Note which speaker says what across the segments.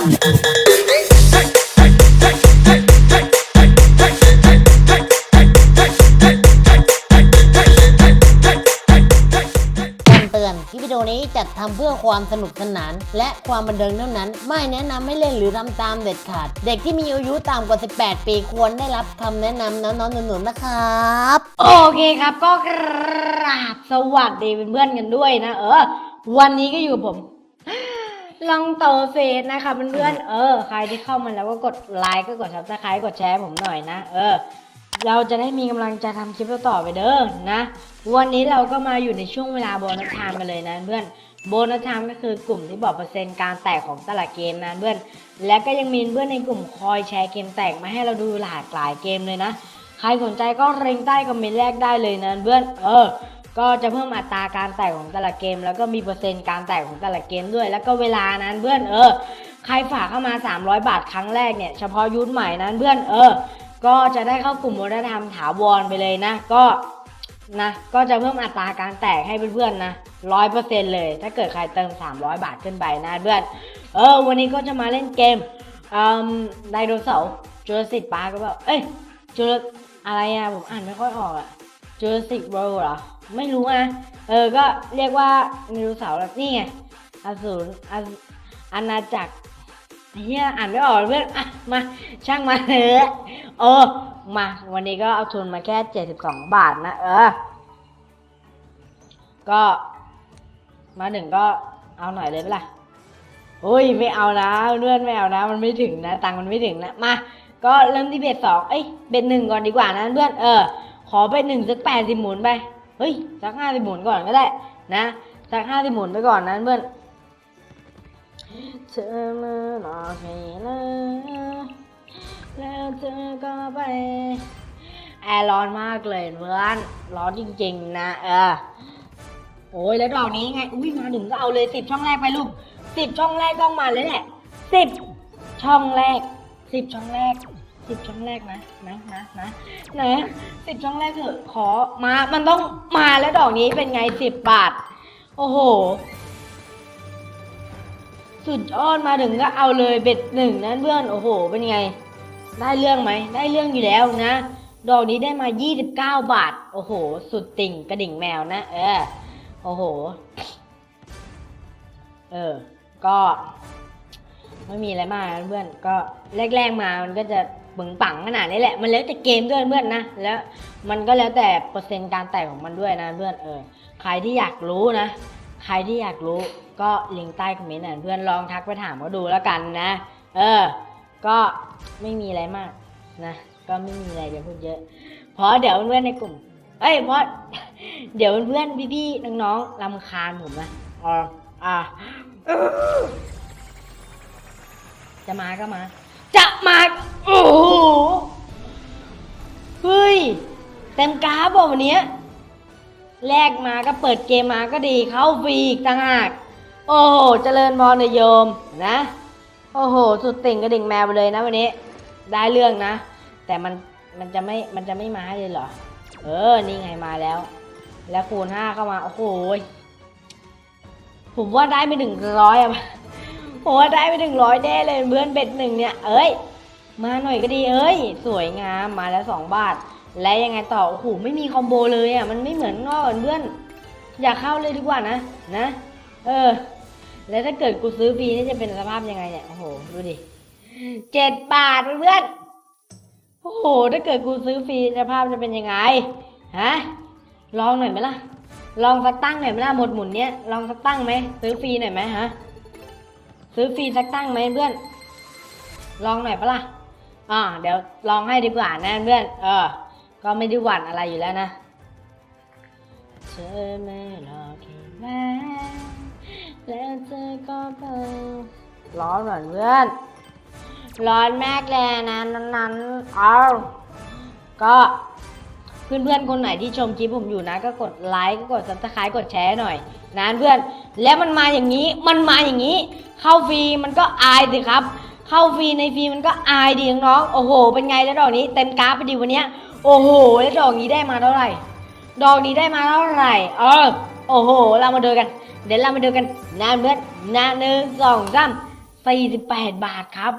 Speaker 1: เตือนคลิปวิดีโอนี้จัดทำเพื่อความสนุกสนาน และความบันเทิงเท่านั้น ไม่แนะนำให้เล่นหรือทำตามเด็ดขาด เด็กที่มีอายุต่ำกว่า 18 ปีควรได้รับคำแนะนำน้องๆหนูๆนะครับ
Speaker 2: โอเคครับก็กราบสวัสดีเพื่อนๆกันด้วยนะ เออ วันนี้ก็อยู่กับผม ลองโตเฟสนะคะเพื่อนๆเออ ใครที่เข้ามาแล้วก็กดไลค์ก็กดซับสไครต์กดแชร์ผมหน่อยนะ เออ เราจะได้มีกำลังใจทำคลิปต่อๆไปเด้อนะ วันนี้เราก็มาอยู่ในช่วงเวลาโบนัสไทม์กันเลยนะเพื่อนโบนัสไทม์ก็คือกลุ่มที่บอกเปอร์เซ็นต์การแตกของแต่ละเกมนะเพื่อน และก็ยังมีเพื่อนในกลุ่มคอยแชร์เกมแตกมาให้เราดูหลากหลายเกมเลยนะ ใครสนใจก็เร็งใต้คอมเมนต์แรกได้เลยนะเพื่อน เออ ก็จะเพิ่มอัตราการแตกของแต่ละเกม แล้วก็มีเปอร์เซ็นต์การแตกของแต่ละเกมด้วย แล้วก็เวลานั้นเพื่อนเออ ใครฝากเข้ามา 300 บาทครั้งแรกเนี่ยเฉพาะยุทธใหม่นั้นเพื่อนเออ ก็จะได้เข้ากลุ่มวัฒนธรรมถาวรไปเลยนะ ก็นะก็จะเพิ่มอัตราการแตกให้เพื่อนๆนะร้อยเปอร์เซ็นต์เลย ถ้าเกิดใครเติม 300 บาทขึ้นไปนะเพื่อนเออ วันนี้ก็จะมาเล่นเกมอืมไดโนเสาร์จูราสสิกปาร์กก็แบบเอ้ยจูราอะไรอะผมอ่านไม่ค่อยออกอะจูราสสิกเวิลด์เหรอ ไม่รู้อะเออก็เรียกว่าไดโนเสาร์แบบนี่ไงอสูรอาอาณาจักรเฮียอ่านไม่ออกเพื่อนอะมาช่างมาเถอะเออมาวันนี้ก็เอาทุนมาแค่ 72 บาทนะ เออ ก็มาถึงก็เอาหน่อยเลยไหมล่ะโอ้ยไม่เอานะเพื่อนไม่เอานะ มันไม่ถึงนะตังค์มันไม่ถึงนะมาก็เริ่มที่เบ็ดสองเอ้ยเบ็ดหนึ่งก่อนดีกว่านะเพื่อนเออขอไปหนึ่งสักแปดสิบหมุนไป เฮ้ยสักห้าสิบหมุนก่อนก็ได้ นะสักห้าสิบหมุนไปก่อนนะเพื่อนเธอมาหลอกให้เลยแล้วเธอก็ไปแอร์ร้อนมากเลยเพื่อนร้อนจริงๆนะเออโอ้ยแล้วดอกนี้ไงอุ้ยมาถึงก็เอาเลยสิบช่องแรกไปลูกสิบช่องแรกต้องมาเลยแหละสิบช่องแรกสิบช่องแรก สิบช่องแรกนะนะนะนะนะสิบช่องแรกเถอะขอมา มันต้องมาแล้วดอกนี้เป็นไงสิบบาท โอ้โห สุดยอดมาถึงก็เอาเลยเบ็ดหนึ่งนะเพื่อนโอ้โห เป็นไง ได้เรื่องไหมได้เรื่องอยู่แล้วนะ ดอกนี้ได้มา29บาท โอ้โห สุดติ่งกระดิ่งแมวนะ เออโอ้โห เออ ก็ไม่มีอะไรมากเพื่อน ก็แรกๆมา มันก็จะ ปึงปังขนาดนี้แหละ มันแล้วแต่เกมด้วยเพื่อนนะ แล้วมันก็แล้วแต่เปอร์เซ็นต์การแตกของมันด้วยนะเพื่อนเออใครที่อยากรู้นะ ใครที่อยากรู้ก็ลิงก์ใต้คอมเมนต์นะเพื่อนลองทักไปถามเขาดูแล้วกันนะ เออ ก็ไม่มีอะไรมากนะ ก็ไม่มีอะไรจะพูดเยอะ เพราะเดี๋ยวเพื่อนในกลุ่ม เอ้ย เพราะเดี๋ยวเพื่อนพี่ๆน้องๆรำคาญผมนะอ๋ออ่าจะมาก็มา จะมา โอ้โหเฮ้ย เต็มกราฟบอกวันเนี้ยแลกมาก็เปิดเกมมาก็ดีเข้าฟรีอีกต่างหาก โอ้โหเจริญพรนายโยมนะ โอ้โห สุดติ่งกระดิ่งแมวไปเลยนะวันนี้ ได้เรื่องนะ แต่มันมันจะไม่มันจะไม่มาให้เลยเหรอ เออ นี่ไงมาแล้ว แล้วคูณห้าเข้ามา โอ้โหผมว่าได้ไม่ถึงร้อยอะผมว่าได้ไม่ถึงร้อยแน่เลยเพื่อนเบ็ดหนึ่งเนี่ย เอ้ย มาหน่อยก็ดีเอ้ย สวยงามมาแล้วสองบาท และยังไงต่อโอ้โหไม่มีคอมโบเลยอะมันไม่เหมือนนอกเพื่อนอยากเข้าเลยดีกว่านะนะ เออ แล้วถ้าเกิดกูซื้อฟรีนี่จะเป็นสภาพยังไงเนี่ยโอ้โหดูดิเจ็ดบาทเพื่อนโอ้โหถ้าเกิดกูซื้อฟรีสภาพจะเป็นยังไงฮะลองหน่อยไหมล่ะ ลองสักตั้งหน่อยไหมล่ะหมดหมุนเนี้ยลองสักตั้งไหมซื้อฟรีหน่อยไหมฮะซื้อฟรีสักตั้งไหมเพื่อน ลองหน่อยปะล่ะ อ่าเดี๋ยวลองให้ดีกว่านะเพื่อนเออ ก็ไม่ได้หวั่นอะไรอยู่แล้วนะเธอไม่รอแค่แม้แล้วเธอก็เปิดร้อนเหมือนเพื่อน ร้อนมากเลยนะนั้นๆเอาก็เพื่อนๆ คนไหนที่ชมคลิปผมอยู่นะ ก็กดไลค์ก็กดซับสไครต์กดแชร์หน่อยนะเพื่อน แล้วมันมาอย่างนี้มันมาอย่างนี้ เข้าฟรีมันก็อายสิครับ เข้าฟรีในฟรีมันก็อายดีน้องๆโอ้โห เป็นไงแล้วดอกนี้เต็มกราฟไปดีวันเนี้ยโอ้โหแล้วดอกนี้ได้มาเท่าไหร่ ดอกนี้ได้มาเท่าไหร่เออโอ้โห เรามาดูกัน เดี๋ยวเรามาดูกันนะเพื่อนนะหนึ่งสองสาม48บแปดบาทครับ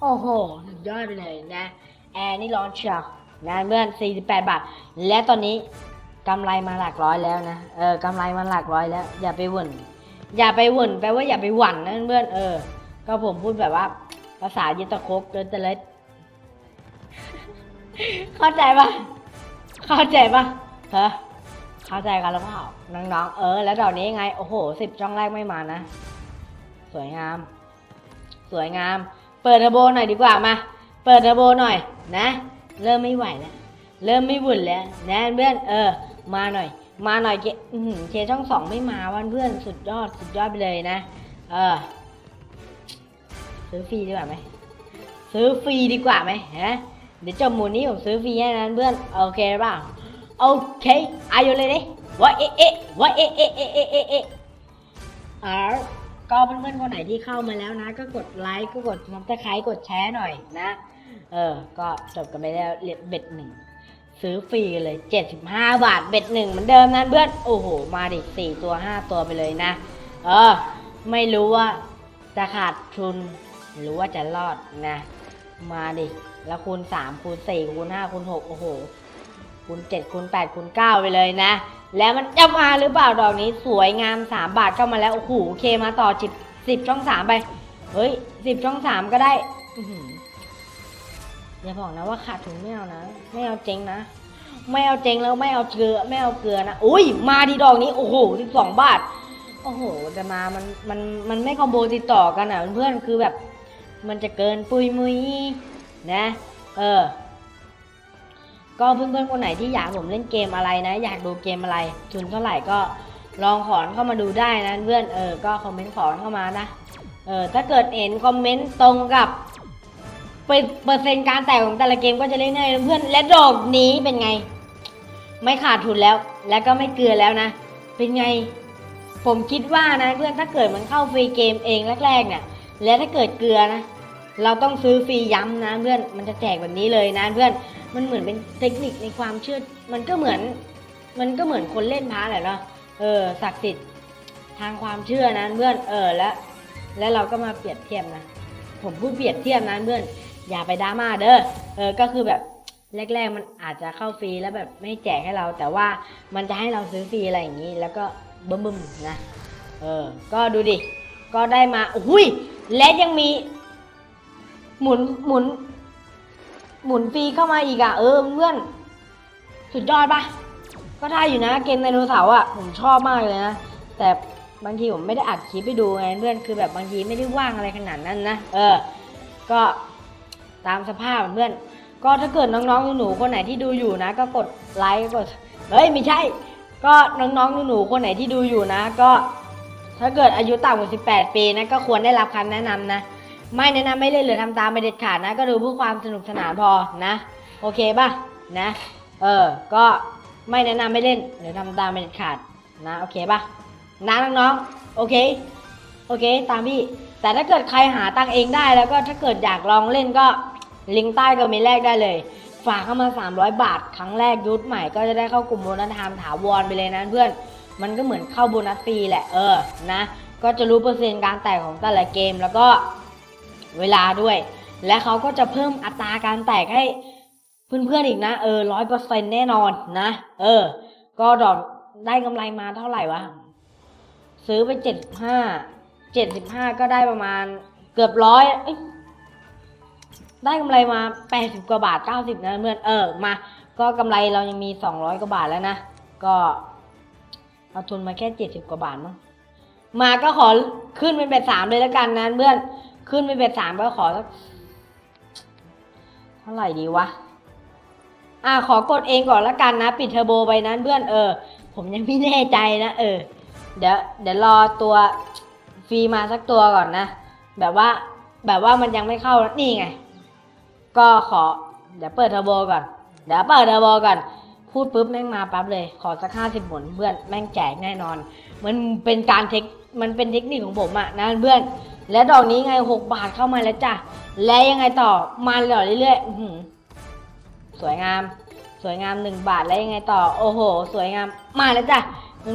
Speaker 2: โอ้โหสุดยอดไปเลยนะแอร์นี่ร้อนเชียวนะเพื่อน48บาท และตอนนี้กำไรมาหลักร้อยแล้วนะเออกำไรมาหลักร้อยแล้ว อย่าไปหวุ่นอย่าไปหวุ่นแปลว่าอย่าไปหวั่นนะเพื่อนเออ ก็ผมพูดแบบว่า ภาษาเยตะคกเดินเตะเล็ดเข้าใจปะเข้าใจปะฮะเข้าใจกันหรือเปล่าน้องๆ เออ แล้วดอกนี้ไง โอ้โหสิบช่องแรกไม่มานะ สวยงาม สวยงาม เปิดเทอร์โบหน่อยดีกว่ามา เปิดเทอร์โบหน่อยนะ เริ่มไม่ไหวแล้ว เริ่มไม่บุ่นแล้วนะเพื่อน เออ มาหน่อย มาหน่อยเจอื้อหือเคช่องสองไม่มาวันเพื่อนสุดยอดสุดยอดไปเลยนะ เออ ซื้อฟรีดีกว่าไหมซื้อฟรีดีกว่าไหมฮะเดี๋ยวจบหมูนี้ผมซื้อฟรีให้นะเพื่อนโอเคหรือเปล่าโอเคอายุเลยดิว่าเอะเอะว่าเอ๊ะเอ๊ะเอะเอะเอะเอะอาก็เพื่อนๆคนไหนที่เข้ามาแล้วนะ ก็กดไลค์ก็กดซับสไครต์กดแชร์หน่อยนะ เออ ก็จบกันไปแล้วเรียเบ็ดหนึ่งซื้อฟรีเลย 75 บาทเบ็ดหนึ่งเหมือนเดิมนะเพื่อนโอ้โห มาดิสี่ตัวห้าตัวไปเลยนะ เออ ไม่รู้ว่าจะขาดทุน หรือว่าจะรอดนะ มาดิ แล้วคูณ3คูณ4คูณ5คูณ6โอ้โหคูณ7คูณ8คูณ9ไปเลยนะ แล้วมันจะมาหรือเปล่าดอกนี้สวยงาม 3 บาทเข้ามาแล้ว โอ้โหโอเคมาต่อ10 10ช่อง3ไป เฮ้ย10ช่อง3ก็ได้อย่าบอกนะว่าขาดทุนไม่เอานะ ไม่เอาเจ๊งนะ ไม่เอาเจ๊งแล้วไม่เอาเกลือ ไม่เอาเกลือนะ อุ้ย มาดีดอกนี้ โอ้โห12บาท โอ้โหจะมามันมันมันไม่คอมโบติดต่อกันอะเพื่อนคือแบบ มันจะเกินปุยมุยนะ เออ ก็เพื่อนๆคนไหนที่อยากผมเล่นเกมอะไรนะ อยากดูเกมอะไร ทุนเท่าไหร่ก็ลองขอนเข้ามาดูได้นะเพื่อนเออ ก็คอมเมนต์ขอนเข้ามานะเออถ้าเกิดเห็นคอมเมนต์ตรงกับเปอร์เปอร์เซ็นต์การแตกของแต่ละเกมก็จะเล่นให้เพื่อนและดอกนี้เป็นไง ไม่ขาดทุนแล้ว และก็ไม่เกลือแล้วนะ เป็นไง ผมคิดว่านะเพื่อนถ้าเกิดมันเข้าฟรีเกมเองแรกๆเนี่ย และถ้าเกิดเกลือนะ เราต้องซื้อฟรีย้ำนะเพื่อน มันจะแจกแบบนี้เลยนะเพื่อน มันเหมือนเป็นเทคนิคในความเชื่อ มันก็เหมือน มันก็เหมือนคนเล่นพระแหละเนาะ เออศักดิ์สิทธิ์ทางความเชื่อนะเพื่อน เออและและเราก็มาเปรียบเทียบนะ ผมพูดเปรียบเทียบนะเพื่อน อย่าไปดราม่าเด้อ เออ ก็คือแบบแรกๆมันอาจจะเข้าฟรีแล้วแบบไม่แจกให้เรา แต่ว่ามันจะให้เราซื้อฟรีอะไรอย่างนี้ แล้วก็บึ้มๆนะ เออ ก็ดูดิ ก็ได้มาอุ้ย และยังมี หมุนหมุน หมุนฟรีเข้ามาอีกอะ เออเพื่อนสุดยอดปะก็ได้อยู่นะเกมไดโนเสาร์อะผมชอบมากเลยนะแต่บางทีผมไม่ได้อัดคลิปไปดูไงเพื่อนคือแบบบางทีไม่ได้ว่างอะไรขนาดนั้นนะเออ ก็ตามสภาพเพื่อน ก็ถ้าเกิดน้องๆหนูๆคนไหนที่ดูอยู่นะ ก็กดไลค์กดเฮ้ยไม่ใช่ ก็น้องๆหนูๆคนไหนที่ดูอยู่นะ ก็ ถ้าเกิดอายุต่ำกว่า 18 ปีนะก็ควรได้รับคำแนะนำนะ ไม่แนะนำไม่เล่นหรือทำตามไม่เด็ดขาดนะ ก็ดูเพื่อความสนุกสนานพอนะ โอเคป่ะนะ เออ ก็ไม่แนะนำไม่เล่นหรือทำตามไม่เด็ดขาดนะโอเคป่ะนะน้องๆโอเคโอเค ตามพี่ แต่ถ้าเกิดใครหาตังเองได้แล้วก็ถ้าเกิดอยากลองเล่นก็ลิงก์ใต้ก็มีแรกได้เลย ฝากเข้ามา 300 บาท ครั้งแรกยุทธใหม่ก็จะได้เข้ากลุ่มโบนัสไทม์ถาวรไปเลยนะเพื่อน มันก็เหมือนเข้าโบนัสฟรีแหละเออนะ ก็จะรู้เปอร์เซ็นต์การแตกของแต่ละเกมแล้วก็เวลาด้วย และเขาก็จะเพิ่มอัตราการแตกให้เพื่อนๆอีกนะเออร้อยเปอร์เซ็นแน่นอนนะ เออ ก็ดอกได้กำไรมาเท่าไหร่วะ ซื้อไปเจ็ดห้าเจ็ดสิบห้าก็ได้ประมาณเกือบร้อยเอ้ยได้กำไรมาแปดสิบกว่าบาทเก้าสิบนะเพื่อนเออมา ก็กำไรเรายังมีสองร้อยกว่าบาทแล้วนะ ก็ เอาทุนมาแค่เจ็ดสิบกว่าบาทมั้งมาก็ขอขึ้นเป็นเบ็ดสามเลยแล้วกันนะเพื่อนขึ้นเป็นเบ็ดสามก็ขอสักเท่าไหร่ดีวะอ่าขอกดเองก่อนละกันนะ ปิดเทอร์โบไปนั้นเพื่อนเออ ผมยังไม่แน่ใจนะเออ เดี๋ยวเดี๋ยวรอตัวฟรีมาสักตัวก่อนนะ แบบว่าแบบว่ามันยังไม่เข้านี่ไง ก็ขอ เดี๋ยวเปิดเทอร์โบก่อน เดี๋ยวเปิดเทอร์โบก่อน พูดปุ๊บแม่งมาปั๊บเลย ขอสักห้าสิบหมุนเพื่อนแม่งแจกแน่นอน มันเป็นการเทคมันเป็นเทคนิคของผมอะนะเพื่อน และดอกนี้ไงหกบาทเข้ามาแล้วจ้ะและยังไงต่อมาต่อเรื่อยๆอื้อหือสวยงาม สวยงามหนึ่งบาทแล้วยังไงต่อ โอ้โห สวยงามมาแล้วจ้ะ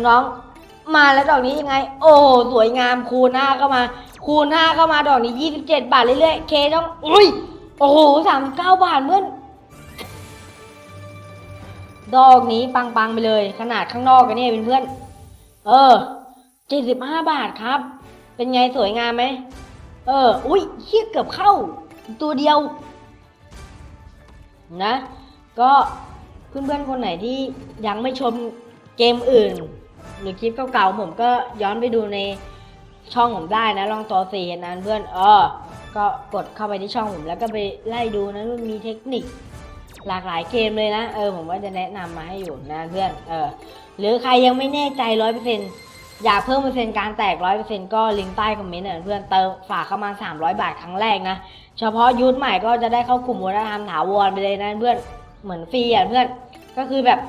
Speaker 2: น้องๆมาแล้วดอกนี้ยังไง โอ้สวยงามคูณห้าเข้ามา คูณห้าเข้ามาดอกนี้ยี่สิบเจ็ดบาทเรื่อยๆเคต้องอุ้ยโอ้โหสามเก้าบาทเพื่อน ดอกนี้ปังๆไปเลย ขนาดข้างนอกกันเนี่ยเป็นเพื่อนเออเจ็ดสิบห้าบาทครับ เป็นไงสวยงามไหมเออ อุ้ยเฮียเกือบเข้า ตัวเดียว นะ ก็เพื่อนๆคนไหนที่ยังไม่ชมเกมอื่น หรือคลิปเก่าๆผมก็ย้อนไปดูในช่องผมได้นะลองตัวสี่นะเพื่อนเออ ก็กดเข้าไปที่ช่องผมแล้วก็ไปไล่ดูนะมันมีเทคนิค หลากหลายเกมเลยนะ เออผมว่าจะแนะนำมาให้อยู่นะเพื่อน เออ หรือใครยังไม่แน่ใจร้อยเปอร์เซ็นอยากเพิ่มเปอร์เซ็นต์การแตกร้อยเปอร์เซ็นก็ลิงก์ใต้คอมเมนต์นะเพื่อนเติมฝากเข้ามาสามร้อยบาทครั้งแรกนะ เฉพาะยูทใหม่ก็จะได้เข้ากลุ่มวัฒนธรรมถาวรไปเลยนะเพื่อน เหมือนฟรีอะเพื่อน ก็คือแบบ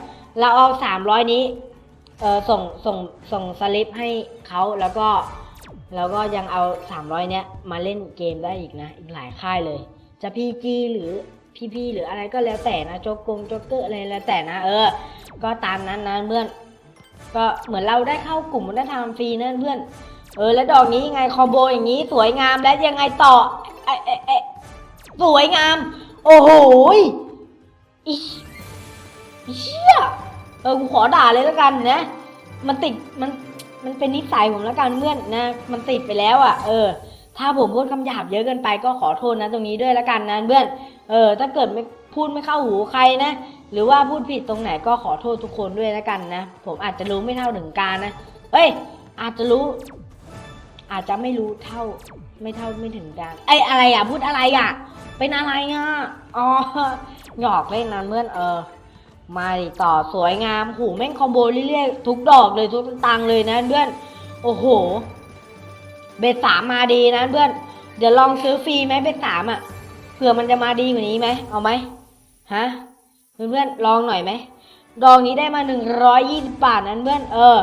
Speaker 2: เราเอาสามร้อยนี้ เออส่งส่งส่งสลิปให้เขาแล้วก็แล้วก็ยังเอาสามร้อยเนี้ยมาเล่นเกมได้อีกนะ อีกหลายค่ายเลย จะพีจีหรือ พีพีหรืออะไรก็แล้วแต่นะโจ๊กกงโจ๊กเกอร์อะไรแล้วแต่นะ เออ ก็ตามนั้นนะเพื่อน ก็เหมือนเราได้เข้ากลุ่มวัฒนธรรมฟรีนะเพื่อน เออ แล้วดอกนี้ยังไงคอมโบอย่างนี้สวยงามแล้วยังไงต่อเอ๊ะเอ๊ะเอ๊ะสวยงาม โอ้โหอิอิเชี่ยเออกูขอด่าเลยแล้วกันนะ มันติดมันมันเป็นนิสัยผมแล้วกันเพื่อนนะ มันติดไปแล้วอะ เออ ถ้าผมพูดคำหยาบเยอะเกินไปก็ขอโทษนะตรงนี้ด้วยแล้วกันนะเพื่อน เออถ้าเกิดไม่พูดไม่เข้าหูใครนะ หรือว่าพูดผิดตรงไหนก็ขอโทษทุกคนด้วยแล้วกันนะ ผมอาจจะรู้ไม่เท่าถึงการนะเฮ้ย อาจจะรู้ อาจจะไม่รู้เท่า ไม่เท่าไม่ถึงการไอ้ยอะไรอะ พูดอะไรอะ เป็นอะไรอะ อ๋อ หยอกเล่นนะเพื่อนเออ มาดิต่อสวยงามหูแม่งคอมโบเรื่อยๆทุกดอกเลยทุกตังเลยนะเพื่อน โอ้โห เบ็ดสามมาดีนะเพื่อน เดี๋ยวลองซื้อฟรีไหมเบ็ดสามอะ เผื่อมันจะมาดีกว่านี้ไหมเอาไหมฮะเพื่อนๆลองหน่อยไหมดอกนี้ได้มาหนึ่งร้อยยี่สิบบาทนั้นเพื่อนเออ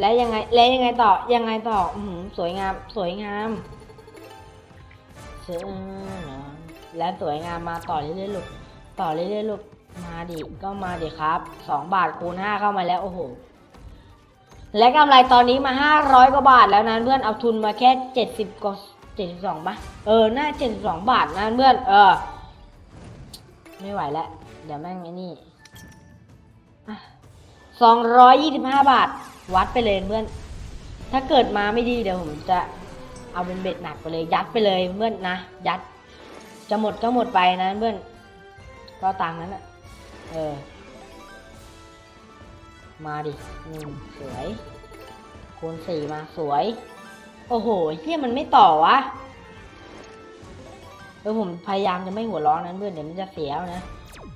Speaker 2: แล้วยังไงแล้วยังไงต่อยังไงต่ออือหือสวยงามสวยงามเชื่อและสวยงามมาต่อเรื่อยๆลูกต่อเรื่อยๆลูกมาดิก็มาดิครับสองบาทคูณห้าเข้ามาแล้วโอ้โหและกำไรตอนนี้มาห้าร้อยกว่าบาทแล้วนะเพื่อนเอาทุนมาแค่เจ็ดสิบกว่า เจ็ดสิบสองปะเออน่าเจ็ดสิบสองบาทนะเพื่อนเออ ไม่ไหวแล้วเดี๋ยวแม่งไอ้นี่สองร้อยยี่สิบห้าบาท วัดไปเลยเพื่อน ถ้าเกิดมาไม่ดีเดี๋ยวผมจะเอาเป็นเบ็ดหนักไปเลย ยัดไปเลยเพื่อนนะ ยัด จะหมดก็หมดไปนะเพื่อน ก็ตามนั้นอะเออ มาดิสวยคูณสี่มาสวย โอ้โหเฮียมันไม่ต่อวะเออผมพยายามจะไม่หัวร้อนนั้นเพื่อนเดี๋ยวมันจะเสียวนะ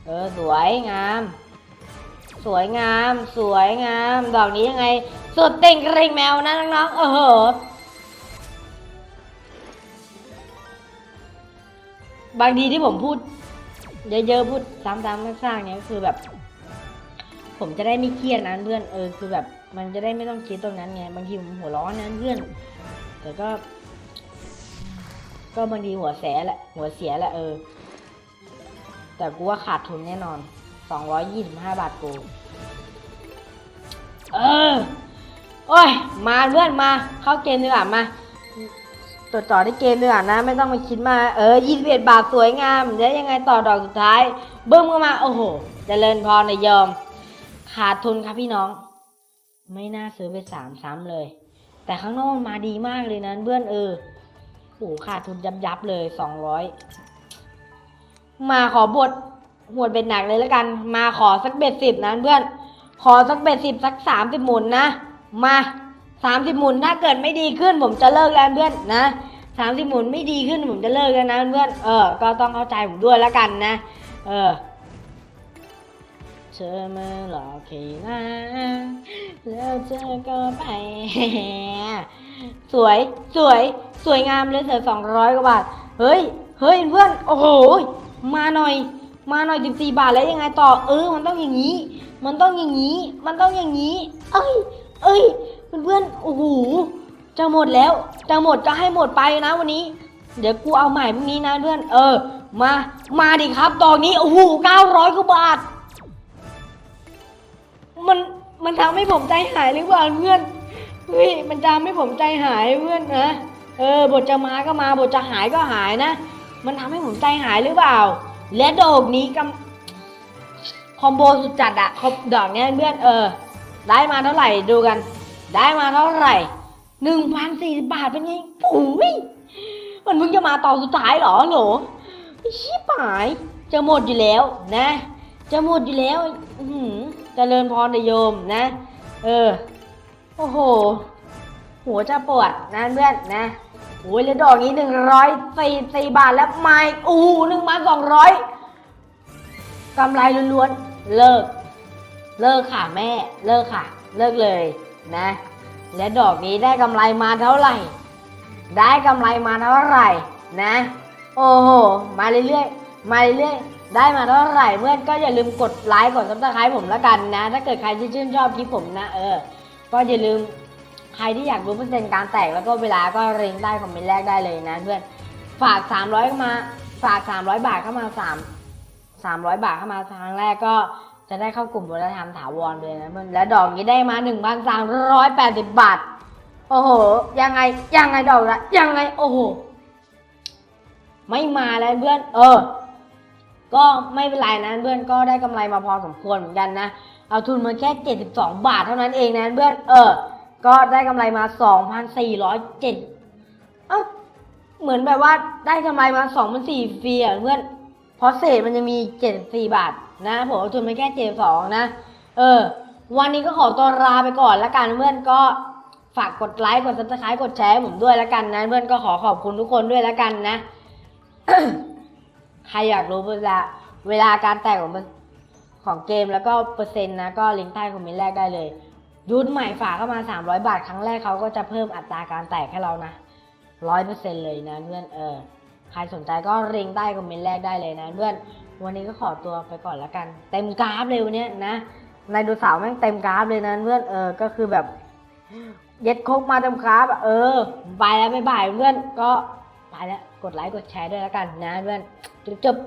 Speaker 2: เออสวยงาม สวยงาม สวยงาม ดอกนี้ยังไง สุดเต่งกระเงแมวนะน้องๆเออบางทีที่ผมพูด เยอะๆพูดซ้ำๆซากๆเนี้ยคือแบบ ผมจะได้ไม่เครียดนะเพื่อนเออคือแบบ มันจะได้ไม่ต้องคิดตรงนั้นไงบางทีผมหัวร้อนนะเพื่อน แต่ก็ ก็บางทีหัวเสียแหละ หัวเสียแหละเออ แต่กูว่าขาดทุนแน่นอนสองร้อยยี่สิบห้าบาทกู เออ โอ้ย มาเพื่อนมา เข้าเกมดีกว่ามาตรวจจ่อที่เกมดีกว่านะ ไม่ต้องมาคิดมา เออยี่สิบเอ็ดบาทสวยงามเดี๋ยวยังไงต่อดอกสุดท้าย เบิ้มเข้ามา โอ้โหจเจริญพรในยอม ขาดทุนครับพี่น้อง ไม่น่าซื้อไปสามซ้ำเลย แต่ข้างนอกมันมาดีมากเลยนะเพื่อนเออโอ้โหขาดทุนยับยับเลยสองร้อยมาขอบทหวดเบ็ดหนักเลยแล้วกัน มาขอสักเบ็ดสิบนะเพื่อน ขอสักเบ็ดสิบสักสามสิบหมุนนะ มาสามสิบหมุนถ้าเกิดไม่ดีขึ้นผมจะเลิกแล้วเพื่อนนะสามสิบหมุนไม่ดีขึ้นผมจะเลิกแล้วนะเพื่อน เออ ก็ต้องเข้าใจผมด้วยแล้วกันนะ เออ เธอมาหลอกให้นะแล้วเธอก็ไปสวยสวยสวยงามเลยเธอสองร้อยกว่าบาท เฮ้ย เฮ้ยเพื่อน โอ้โห มาหน่อย มาหน่อยสิบสี่บาทแล้วยังไงต่อ เออ มันต้องอย่างนี้ มันต้องอย่างนี้ มันต้องอย่างนี้ เอ้ย เอ้ย เพื่อนๆโอ้โห จะหมดแล้ว จะหมดจะให้หมดไปนะวันนี้ เดี๋ยวกูเอาใหม่พรุ่งนี้นะเพื่อน เออ มา มาดิครับตอนนี้ โอ้โหเก้าร้อยกว่าบาท มันมันทำให้ผมใจหายหรือเปล่าเพื่อนเฮ้ยมันจะทำให้ผมใจหายเพื่อนนะเออบทจะมาก็มาบทจะหายก็หายนะ มันทำให้ผมใจหายหรือเปล่า และดอกนี้กำคอมโบสุดจัดอะคอมดอกเนี้ยเพื่อนเออ ได้มาเท่าไหร่ดูกัน ได้มาเท่าไหร่หนึ่งพันสี่สิบบาทเป็นไงปุ๋ยมันเพิ่งจะมาตอนสุดท้ายเหรอหลไอ้ชิบหาย จะหมดอยู่แล้วนะ จะหมดอยู่แล้ว อื้อหือ เจริญพรนโยมนะ เออ โอ้โห หัวจะปวดนะเพื่อนนะโอ้ยแล้วดอกนี้หนึ่งร้อยสี่สี่บาทแล้วไม่อู้หนึ่งมาสองร้อยกำไรล้วนๆ เลิก เลิกค่ะแม่ เลิกค่ะ เลิกเลยนะ และดอกนี้ได้กำไรมาเท่าไหร่ ได้กำไรมาเท่าไหร่นะ โอ้โห มาเรื่อยๆ มาเรื่อยๆ ได้มาเท่าไหร่เพื่อนก็อย่าลืมกดไลค์กดซับสไครต์ผมแล้วกันนะ ถ้าเกิดใครที่ชื่นชอบคลิปผมนะ เออ ก็อย่าลืมใครที่อยากรู้เปอร์เซ็นต์การแตกแล้วก็เวลาก็เร่งใต้คอมเมนต์แรกได้เลยนะเพื่อนฝาก 300เข้ามาฝาก 300 บาทเข้ามา 3 300 บาทเข้ามาครั้งแรกก็จะได้เข้ากลุ่มวัฒนธรรมถาวรเลยนะเพื่อนและดอกนี้ได้มา 1,380 บาท โอ้โห ยังไง ยังไงดอกละยังไง โอ้โห ไม่มาแล้วเพื่อน เออ ก็ไม่เป็นไรนะเพื่อนก็ได้กำไรมาพอสมควรเหมือนกันนะ เอาทุนมาแค่ 72 บาทเท่านั้นเองนะเพื่อน เออ ก็ได้กำไรมา 2,407เอ้าเหมือนแบบว่าได้กำไรมา2,400ฟรีอะเพื่อน เพราะเศษมันจะมี 74 บาทนะผมเอาทุนมาแค่72นะ เออ วันนี้ก็ขอตัวลาไปก่อนละกันเพื่อนก็ฝากกดไลค์กดซับสไครต์กดแชร์ให้ผมด้วยละกันนะ เพื่อนก็ขอขอบคุณทุกคนด้วยละกันนะ ใครอยากรู้เวลาเวลาการแตกของมันของเกมแล้วก็เปอร์เซ็นต์นะก็ลิงก์ใต้คอมเมนต์แรกได้เลยยูทใหม่ฝากเข้ามา 300 บาท ครั้งแรกเขาก็จะเพิ่มอัตราการแตกให้เรานะร้อยเปอร์เซ็นต์เลยนะเพื่อนเออใครสนใจก็ลิงก์ใต้คอมเมนต์แรกได้เลยนะเพื่อนวันนี้ก็ขอตัวไปก่อนละกัน เต็มกราฟเลยวันนี้นะในดูสาวแม่งเต็มกราฟเลยนะเพื่อนเออก็คือแบบเย็ดโคกมาเต็มกราฟเออไปแล้วบ๊ายบายเพื่อนก็ไปแล้ว กดไลค์กดแชร์ด้วยแล้วกันนะเพื่อนจุ๊บ